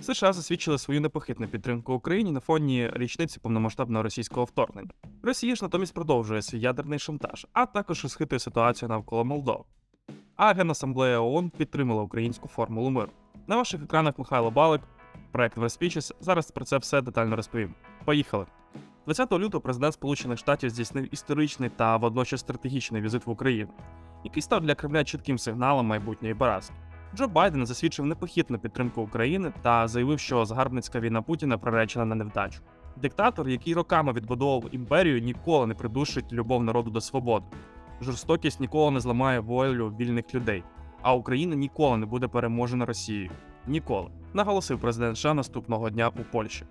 США засвідчили свою непохитну підтримку Україні на фоні річниці повномасштабного російського вторгнення. Росія ж натомість продовжує свій ядерний шантаж, а також розхитує ситуацію навколо Молдови. А Генасамблея ООН підтримала українську формулу миру. На ваших екранах Михайло Балик, проект Speeches. Зараз про це все детально розповім. Поїхали. 20 лютого президент Сполучених Штатів здійснив історичний та водночас стратегічний візит в Україну, який став для Кремля чітким сигналом майбутньої поразки. Джо Байден засвідчив непохитну підтримку України та заявив, що загарбницька війна Путіна приречена на невдачу. Диктатор, який роками відбудовував імперію, ніколи не придушить любов народу до свободи. Жорстокість ніколи не зламає волю вільних людей, а Україна ніколи не буде переможена Росією. Ніколи, наголосив президент США наступного дня у Польщі.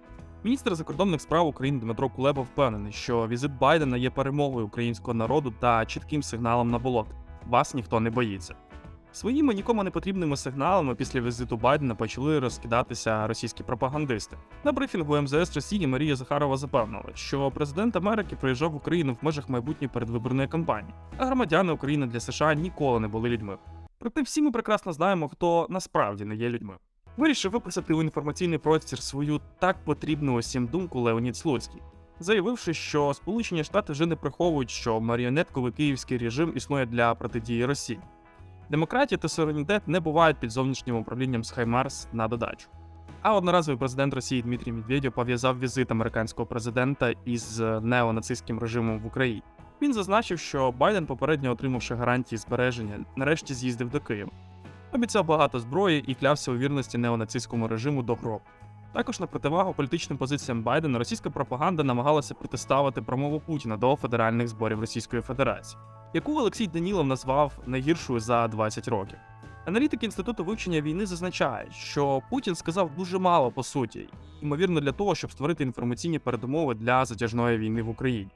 Міністр закордонних справ України Дмитро Кулеба впевнений, що візит Байдена є перемогою українського народу та чітким сигналом на болото. Вас ніхто не боїться. Своїми нікому не потрібними сигналами після візиту Байдена почали розкидатися російські пропагандисти. На брифінгу МЗС Росії Марія Захарова запевнила, що президент Америки приїжджав в Україну в межах майбутньої передвиборної кампанії, а громадяни України для США ніколи не були людьми. Проте всі ми прекрасно знаємо, хто насправді не є людьми. Вирішив виписати у інформаційний простір свою так потрібну усім думку Леонід Слуцький, заявивши, що Сполучені Штати вже не приховують, що маріонетковий київський режим існує для протидії Росії. Демократія та суверенітет не бувають під зовнішнім управлінням з Хаймарс на додачу. А одноразовий президент Росії Дмитрій Медведєв пов'язав візит американського президента із неонацистським режимом в Україні. Він зазначив, що Байден, попередньо отримавши гарантії збереження, нарешті з'їздив до Києва. Обіцяв багато зброї і клявся у вірності неонацистському режиму до гробу. Також на противагу політичним позиціям Байдена російська пропаганда намагалася протиставити промову Путіна до федеральних зборів Російської Федерації, яку Олексій Данілов назвав найгіршою за 20 років. Аналітики інституту вивчення війни зазначають, що Путін сказав дуже мало по суті, ймовірно для того, щоб створити інформаційні передумови для затяжної війни в Україні,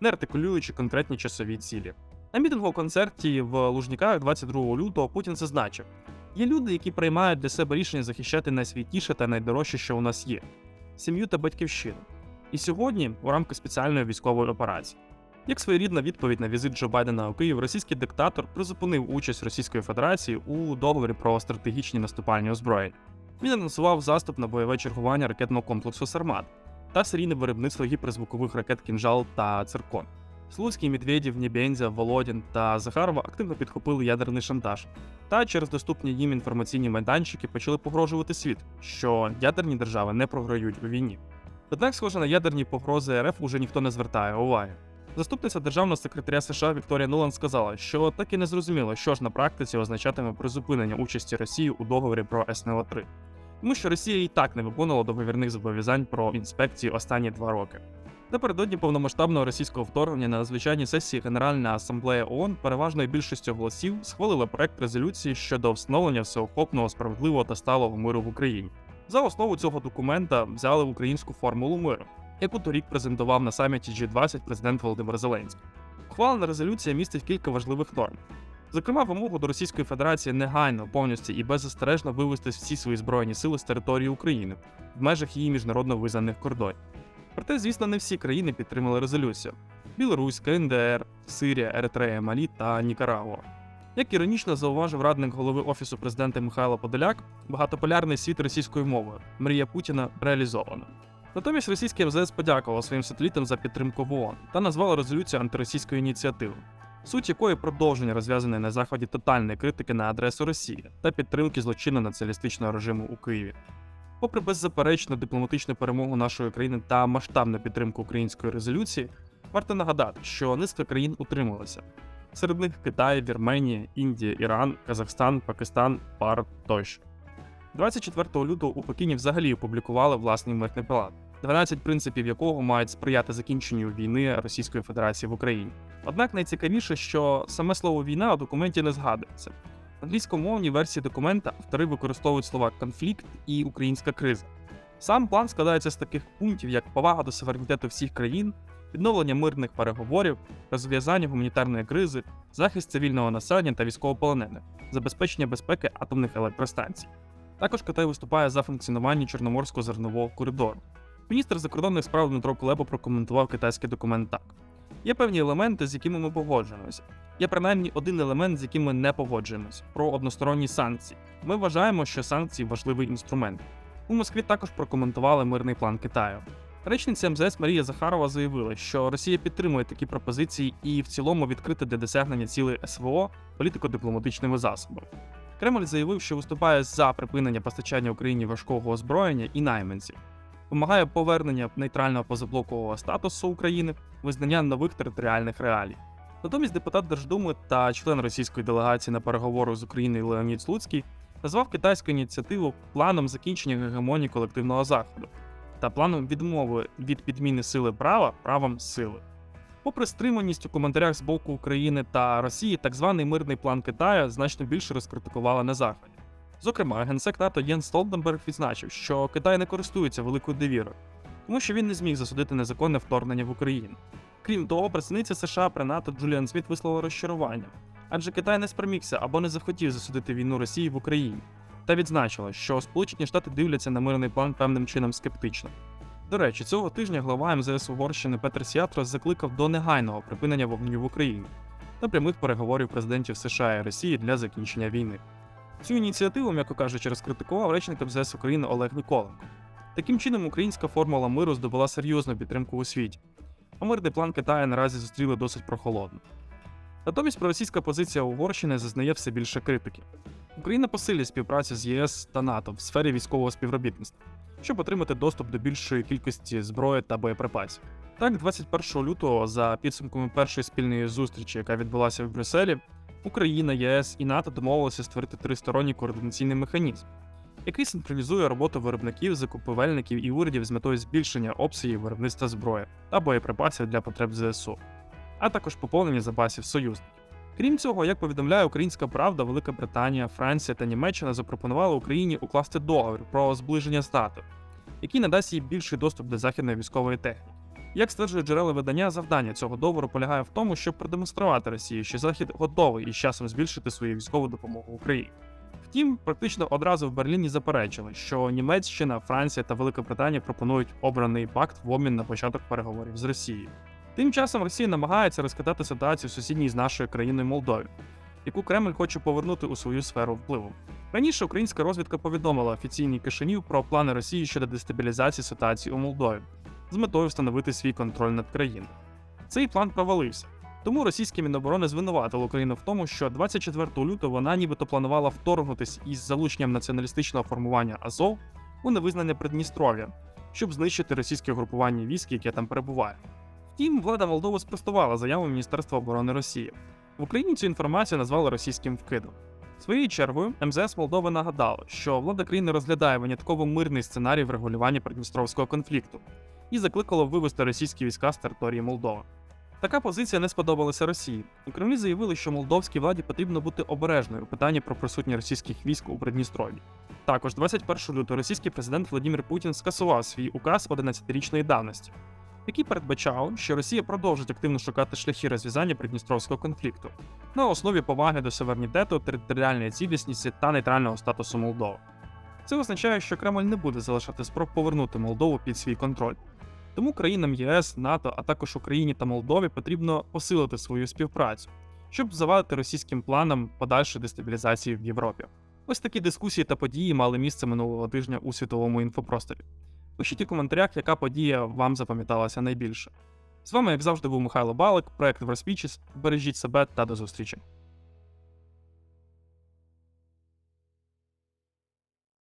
не артикулюючи конкретні часові цілі. На мітингу концерті в Лужніках 22 лютого Путін зазначив: є люди, які приймають для себе рішення захищати найсвятіше та найдорожче, що у нас є сім'ю та батьківщину. І сьогодні, у рамках спеціальної військової операції. Як своєрідна відповідь на візит Джо Байдена у Київ, російський диктатор призупинив участь Російської Федерації у договорі про стратегічні наступальні озброєння. Він анонсував заступ на бойове чергування ракетного комплексу Сармат та серійне виробництво гіперзвукових ракет Кінжал та Циркон. Слуцький, Медведєв, Нєбєнзя, Володін та Захарова активно підхопили ядерний шантаж, та через доступні їм інформаційні майданчики почали погрожувати світ, що ядерні держави не програють у війні. Однак, схоже на ядерні погрози РФ уже ніхто не звертає уваги. Заступниця державного секретаря США Вікторія Нуланд сказала, що так і не зрозуміло, що ж на практиці означатиме призупинення участі Росії у договорі про СНО 3 тому що Росія і так не виконувала договірних зобов'язань про інспекції останні два роки. Напередодні повномасштабного російського вторгнення на надзвичайній сесії Генеральна асамблея ООН переважною більшістю голосів схвалила проект резолюції щодо встановлення всеохопного, справедливого та сталого миру в Україні. За основу цього документа взяли українську формулу миру, яку торік презентував на саміті G20 президент Володимир Зеленський. Ухвалена резолюція містить кілька важливих норм. Зокрема, вимогу до Російської Федерації негайно, повністю і беззастережно вивести всі свої збройні сили з території України в межах її міжнародно визнаних кордонів. Проте, звісно, не всі країни підтримали резолюцію: Білорусь, КНДР, Сирія, Еритрея, Малі та Нікарагуа. Як іронічно зауважив радник голови офісу президента Михайло Подоляк, багатополярний світ російською мовою мрія Путіна реалізована. Натомість російський МЗС подякував своїм сателітам за підтримку в ООН та назвав резолюцію антиросійською ініціативою, суть якої продовження розв'язаної на заході тотальної критики на адресу Росії та підтримки злочинно націоналістичного режиму у Києві. Попри беззаперечну дипломатичну перемогу нашої країни та масштабну підтримку української резолюції, варто нагадати, що низка країн утрималася. Серед них Китай, Вірменія, Індія, Іран, Казахстан, Пакистан, ПАР тощо. 24 лютого у Пекіні взагалі опублікували власний мирний план, 12 принципів якого мають сприяти закінченню війни Російської Федерації в Україні. Однак найцікавіше, що саме слово війна у документі не згадується. В англійськомовній версії документа автори використовують слова конфлікт і українська криза. Сам план складається з таких пунктів, як повага до суверенітету всіх країн, відновлення мирних переговорів, розв'язання гуманітарної кризи, захист цивільного населення та військовополонених, забезпечення безпеки атомних електростанцій. Також Китай виступає за функціонування Чорноморського зернового коридору. Міністр закордонних справ Дмитро Кулеба прокоментував китайський документ так: є певні елементи, з якими ми погоджуємося. Є принаймні один елемент, з яким ми не погоджуємося про односторонні санкції. Ми вважаємо, що санкції важливий інструмент. У Москві також прокоментували мирний план Китаю. Речниця МЗС Марія Захарова заявила, що Росія підтримує такі пропозиції і в цілому відкрита для досягнення цілей СВО політико-дипломатичними засобами. Кремль заявив, що виступає за припинення постачання Україні важкого озброєння і найманців, вимагає повернення нейтрального позаблокового статусу України, визнання нових територіальних реалій. Натомість депутат Держдуми та член російської делегації на переговори з Україною Леонід Слуцький назвав китайську ініціативу планом закінчення гегемонії колективного заходу та планом відмови від підміни сили права правом сили. Попри стриманість у коментарях з боку України та Росії, так званий мирний план Китаю значно більше розкритикували на Заході. Зокрема, генсек НАТО Єн Столтенберг відзначив, що Китай не користується великою довірою, тому що він не зміг засудити незаконне вторгнення в Україну. Крім того, представниця США при НАТО Джуліан Сміт висловила розчарування, адже Китай не спромігся або не захотів засудити війну Росії в Україні, та відзначила, що Сполучені Штати дивляться на мирний план певним чином скептично. До речі, цього тижня глава МЗС Угорщини Петр Сіатрос закликав до негайного припинення вогню в Україні та прямих переговорів президентів США і Росії для закінчення війни. Цю ініціативу, м'яко кажучи, розкритикував речник МЗС України Олег Миколенко. Таким чином, українська формула миру здобула серйозну підтримку у світі, а мирний план Китаю наразі зустріли досить прохолодно. Натомість проросійська позиція Угорщини зазнає все більше критики. Україна посилює співпрацю з ЄС та НАТО в сфері військового співробітництва, щоб отримати доступ до більшої кількості зброї та боєприпасів. Так, 21 лютого, за підсумками першої спільної зустрічі, яка відбулася в Брюсселі, Україна, ЄС і НАТО домовилися створити тристоронній координаційний механізм, який централізує роботу виробників, закупівельників і урядів з метою збільшення обсягів виробництва зброї та боєприпасів для потреб ЗСУ, а також поповнення запасів союзників. Крім цього, як повідомляє Українська Правда, Велика Британія, Франція та Німеччина запропонували Україні укласти договір про зближення з який надасть їй більший доступ до західної військової техніки. Як стверджує джерела видання, завдання цього договору полягає в тому, щоб продемонструвати Росії, що Захід готовий із часом збільшити свою військову допомогу Україні. Втім, практично одразу в Берліні заперечили, що Німеччина, Франція та Велика Британія пропонують обраний пакт в обмін на початок переговорів з Росією. Тим часом Росія намагається розкатати ситуацію в сусідній з нашою країною Молдові, яку Кремль хоче повернути у свою сферу впливу. Раніше українська розвідка повідомила офіційній Кишинів про плани Росії щодо дестабілізації ситуації у Молдові з метою встановити свій контроль над країною. Цей план провалився. Тому російське Міноборони звинуватило Україну в тому, що 24 лютого вона нібито планувала вторгнутися із залученням націоналістичного формування Азов у невизнане Придністров'я, щоб знищити російське групування військ, яке там перебуває. Втім, влада Молдови спростувала заяву Міністерства оборони Росії. В Україні цю інформацію назвали російським вкидом. Своєю чергою МЗС Молдови нагадало, що влада країни розглядає винятково мирний сценарій врегулювання придністровського конфлікту і закликало вивести російські війська з території Молдови. Така позиція не сподобалася Росії. У заявили, що молдовській владі потрібно бути обережною у питанні про присутність російських військ у Придністров'ї. Також 21 лютого російський президент Владимир Путін скасував свій указ 11-річної давності, який передбачав, що Росія продовжить активно шукати шляхи розв'язання придністровського конфлікту на основі поваги до суверенітету, територіальної цілісності та нейтрального статусу Молдови. Це означає, що Кремль не буде залишати спроб повернути Молдову під свій контроль. Тому країнам ЄС, НАТО, а також Україні та Молдові потрібно посилити свою співпрацю, щоб завадити російським планам подальшої дестабілізації в Європі. Ось такі дискусії та події мали місце минулого тижня у світовому інфопросторі. Пишіть у коментарях, яка подія вам запам'яталася найбільше. З вами, як завжди, був Михайло Балик, проект Верспічіс. Бережіть себе та до зустрічі.